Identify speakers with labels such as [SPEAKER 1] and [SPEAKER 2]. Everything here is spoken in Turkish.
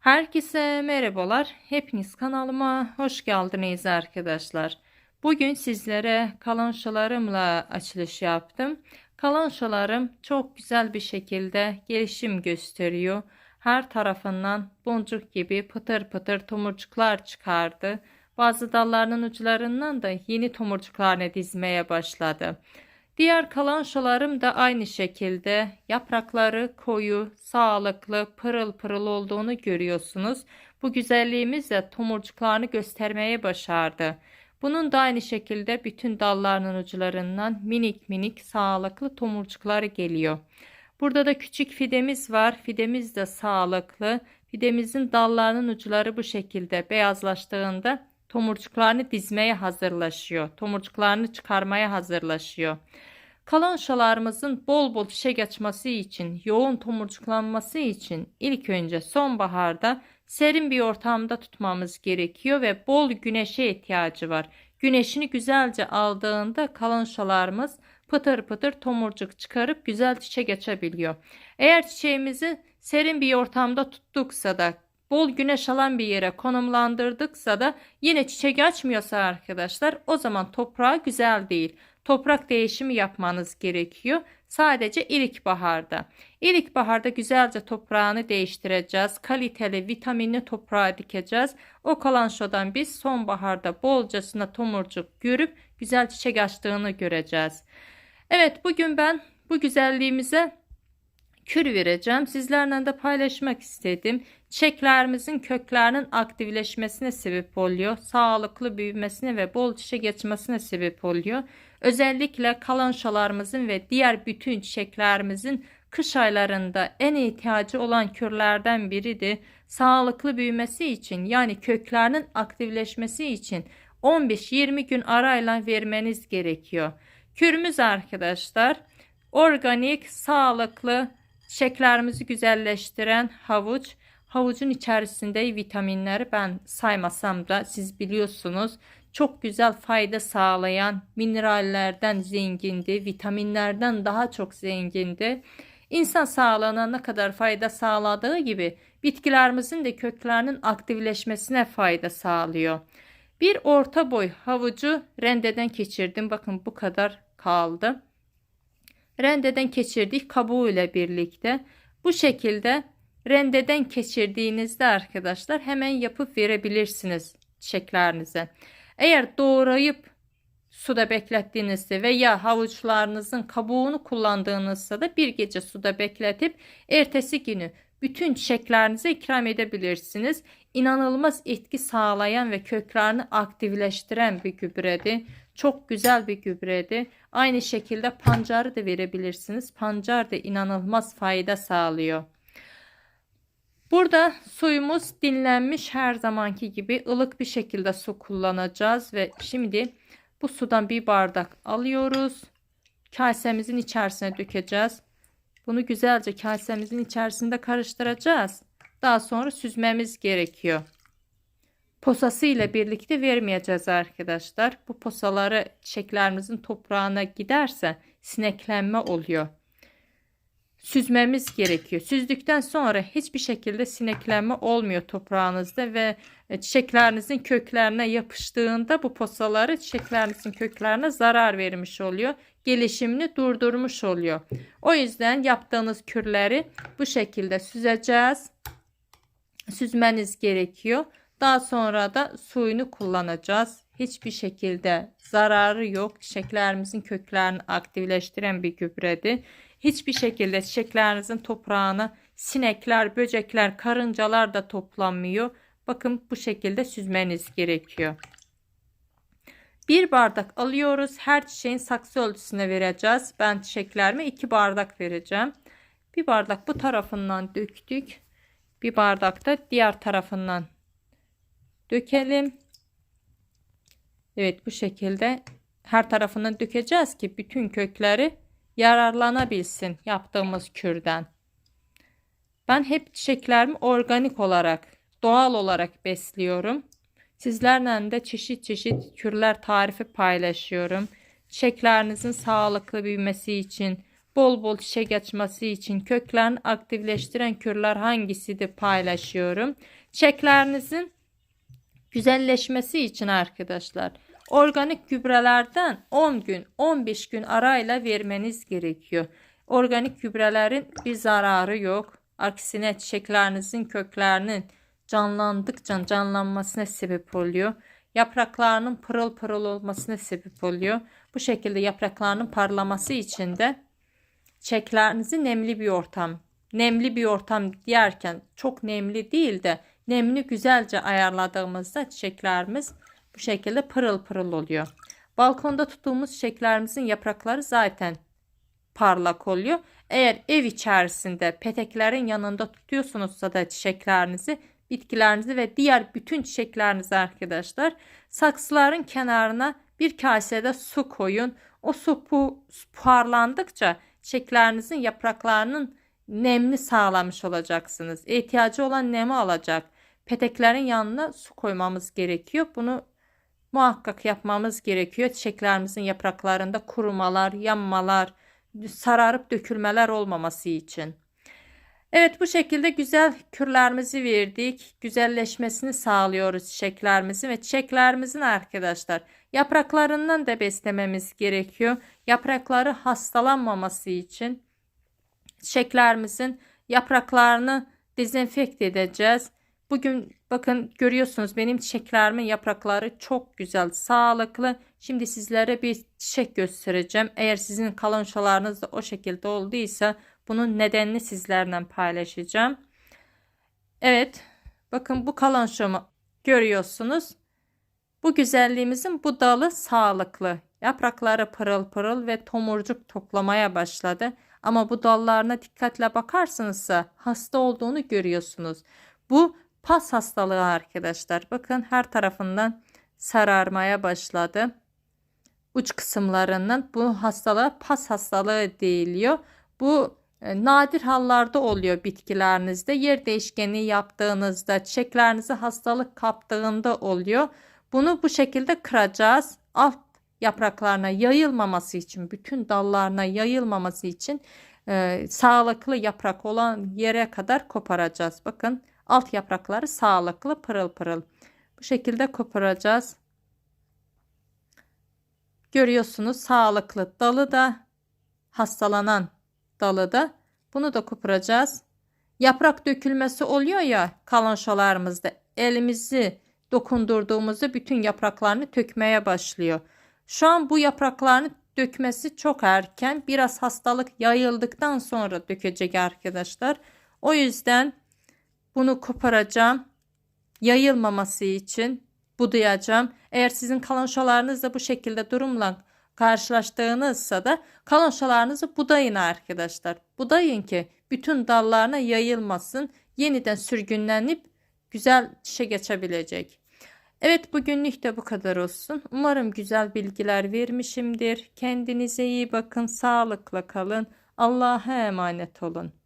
[SPEAKER 1] Herkese merhabalar. Hepiniz kanalıma hoş geldiniz arkadaşlar. Bugün sizlere kalanşalarımla açılış yaptım. Kalanşalarım çok güzel bir şekilde gelişim gösteriyor. Her tarafından boncuk gibi pıtır pıtır tomurcuklar çıkardı. Bazı dallarının uçlarından da yeni tomurcuklarını dizmeye başladı. Diğer kalanşalarım da aynı şekilde yaprakları koyu, sağlıklı, pırıl pırıl olduğunu görüyorsunuz. Bu güzelliğimiz de tomurcuklarını göstermeye başardı. Bunun da aynı şekilde bütün dallarının uçlarından minik minik sağlıklı tomurcukları geliyor. Burada da küçük fidemiz var. Fidemiz de sağlıklı. Fidemizin dallarının uçları bu şekilde beyazlaştığında tomurcuklarını dizmeye hazırlaşıyor. Tomurcuklarını çıkarmaya hazırlaşıyor. Kalanşalarımızın bol bol çiçek açması için, yoğun tomurcuklanması için ilk önce sonbaharda serin bir ortamda tutmamız gerekiyor ve bol güneşe ihtiyacı var. Güneşini güzelce aldığında kalanşalarımız pıtır pıtır tomurcuk çıkarıp güzel çiçek açabiliyor. Eğer çiçeğimizi serin bir ortamda tuttuksa da bol güneş alan bir yere konumlandırdıksa da yine çiçek açmıyorsa arkadaşlar o zaman toprağı güzel değil. Toprak değişimi yapmanız gerekiyor. Sadece ilkbaharda. İlkbaharda güzelce toprağını değiştireceğiz. Kaliteli, vitaminli toprağa dikeceğiz. O kalanşodan biz sonbaharda bolcasına tomurcuk görüp güzel çiçek açtığını göreceğiz. Evet bugün ben bu güzelliğimize kür vereceğim. Sizlerle de paylaşmak istedim. Çiçeklerimizin köklerinin aktifleşmesine sebep oluyor. Sağlıklı büyümesine ve bol çiçek açmasına sebep oluyor. Özellikle kalanşalarımızın ve diğer bütün çiçeklerimizin kış aylarında en ihtiyacı olan kürlerden biridir. Sağlıklı büyümesi için yani köklerinin aktifleşmesi için 15-20 gün arayla vermeniz gerekiyor. Kürümüz arkadaşlar organik, sağlıklı, çiçeklerimizi güzelleştiren havuç. Havucun içerisinde vitaminleri ben saymasam da siz biliyorsunuz çok güzel fayda sağlayan minerallerden zengindi, vitaminlerden daha çok zengindi. İnsan sağlığına ne kadar fayda sağladığı gibi bitkilerimizin de köklerinin aktifleşmesine fayda sağlıyor. Bir orta boy havucu rendeden geçirdim. Bakın bu kadar kaldı. Rendeden geçirdik kabuğu ile birlikte. Bu şekilde rendeden geçirdiğinizde arkadaşlar hemen yapıp verebilirsiniz çiçeklerinize. Eğer doğrayıp suda beklettiğinizde veya havuçlarınızın kabuğunu kullandığınızda da bir gece suda bekletip ertesi günü bütün çiçeklerinize ikram edebilirsiniz. İnanılmaz etki sağlayan ve köklerini aktifleştiren bir gübredir. Çok güzel bir gübredir. Aynı şekilde pancarı da verebilirsiniz. Pancar da inanılmaz fayda sağlıyor. Burada suyumuz dinlenmiş her zamanki gibi ılık bir şekilde su kullanacağız ve şimdi bu sudan bir bardak alıyoruz. Kasemizin içerisine dökeceğiz. Bunu güzelce kasemizin içerisinde karıştıracağız. Daha sonra süzmemiz gerekiyor. Posası ile birlikte vermeyeceğiz arkadaşlar. Bu posaları çiçeklerimizin toprağına giderse sineklenme oluyor süzmemiz gerekiyor. Süzdükten sonra hiçbir şekilde sineklenme olmuyor toprağınızda ve e, çiçeklerinizin köklerine yapıştığında bu posaları çiçeklerinizin köklerine zarar vermiş oluyor. Gelişimini durdurmuş oluyor. O yüzden yaptığınız kürleri bu şekilde süzeceğiz. Süzmeniz gerekiyor. Daha sonra da suyunu kullanacağız. Hiçbir şekilde zararı yok. Çiçeklerimizin köklerini aktifleştiren bir gübredir. Hiçbir şekilde çiçeklerinizin toprağına sinekler, böcekler, karıncalar da toplanmıyor. Bakın bu şekilde süzmeniz gerekiyor. Bir bardak alıyoruz. Her çiçeğin saksı ölçüsüne vereceğiz. Ben çiçeklerime iki bardak vereceğim. Bir bardak bu tarafından döktük. Bir bardak da diğer tarafından dökelim. Evet bu şekilde her tarafından dökeceğiz ki bütün kökleri yararlanabilsin yaptığımız kürden. Ben hep çiçeklerimi organik olarak, doğal olarak besliyorum. Sizlerle de çeşit çeşit kürler tarifi paylaşıyorum. Çiçeklerinizin sağlıklı büyümesi için, bol bol çiçek açması için köklerini aktifleştiren kürler hangisidir paylaşıyorum. Çiçeklerinizin güzelleşmesi için arkadaşlar organik gübrelerden 10 gün 15 gün arayla vermeniz gerekiyor. Organik gübrelerin bir zararı yok. Aksine çiçeklerinizin köklerinin canlandıkça canlanmasına sebep oluyor. Yapraklarının pırıl pırıl olmasına sebep oluyor. Bu şekilde yapraklarının parlaması için de çiçeklerinizi nemli bir ortam, nemli bir ortam diyerken çok nemli değil de nemli güzelce ayarladığımızda çiçeklerimiz bu şekilde pırıl pırıl oluyor. Balkonda tuttuğumuz çiçeklerimizin yaprakları zaten parlak oluyor. Eğer ev içerisinde peteklerin yanında tutuyorsunuzsa da çiçeklerinizi, bitkilerinizi ve diğer bütün çiçeklerinizi arkadaşlar saksıların kenarına bir kasede su koyun. O su parlandıkça çiçeklerinizin yapraklarının nemli sağlamış olacaksınız. İhtiyacı olan nemi alacak. Peteklerin yanına su koymamız gerekiyor. Bunu muhakkak yapmamız gerekiyor. Çiçeklerimizin yapraklarında kurumalar, yanmalar, sararıp dökülmeler olmaması için. Evet bu şekilde güzel kürlerimizi verdik. Güzelleşmesini sağlıyoruz çiçeklerimizi ve çiçeklerimizin arkadaşlar yapraklarından da beslememiz gerekiyor. Yaprakları hastalanmaması için çiçeklerimizin yapraklarını dezenfekte edeceğiz. Bugün bakın görüyorsunuz benim çiçeklerimin yaprakları çok güzel, sağlıklı. Şimdi sizlere bir çiçek göstereceğim. Eğer sizin kalonşalarınız da o şekilde olduysa bunun nedenini sizlerle paylaşacağım. Evet, bakın bu kalonşamı görüyorsunuz. Bu güzelliğimizin bu dalı sağlıklı. Yaprakları pırıl pırıl ve tomurcuk toplamaya başladı. Ama bu dallarına dikkatle bakarsanızsa hasta olduğunu görüyorsunuz. Bu pas hastalığı arkadaşlar. Bakın her tarafından sararmaya başladı. Uç kısımlarından bu hastalığa pas hastalığı deniliyor. Bu e, nadir hallarda oluyor bitkilerinizde. Yer değişkenliği yaptığınızda, çiçeklerinizi hastalık kaptığında oluyor. Bunu bu şekilde kıracağız. Alt yapraklarına yayılmaması için, bütün dallarına yayılmaması için e, sağlıklı yaprak olan yere kadar koparacağız. Bakın alt yaprakları sağlıklı pırıl pırıl. Bu şekilde koparacağız. Görüyorsunuz sağlıklı dalı da hastalanan dalı da bunu da koparacağız. Yaprak dökülmesi oluyor ya kalonşalarımızda elimizi dokundurduğumuzda bütün yapraklarını tökmeye başlıyor. Şu an bu yapraklarını dökmesi çok erken. Biraz hastalık yayıldıktan sonra dökecek arkadaşlar. O yüzden bunu koparacağım. Yayılmaması için budayacağım. Eğer sizin kalonşalarınız da bu şekilde durumla karşılaştığınızsa da kalonşalarınızı budayın arkadaşlar. Budayın ki bütün dallarına yayılmasın. Yeniden sürgünlenip güzel çiçek geçebilecek. Evet bugünlük de bu kadar olsun. Umarım güzel bilgiler vermişimdir. Kendinize iyi bakın, sağlıkla kalın. Allah'a emanet olun.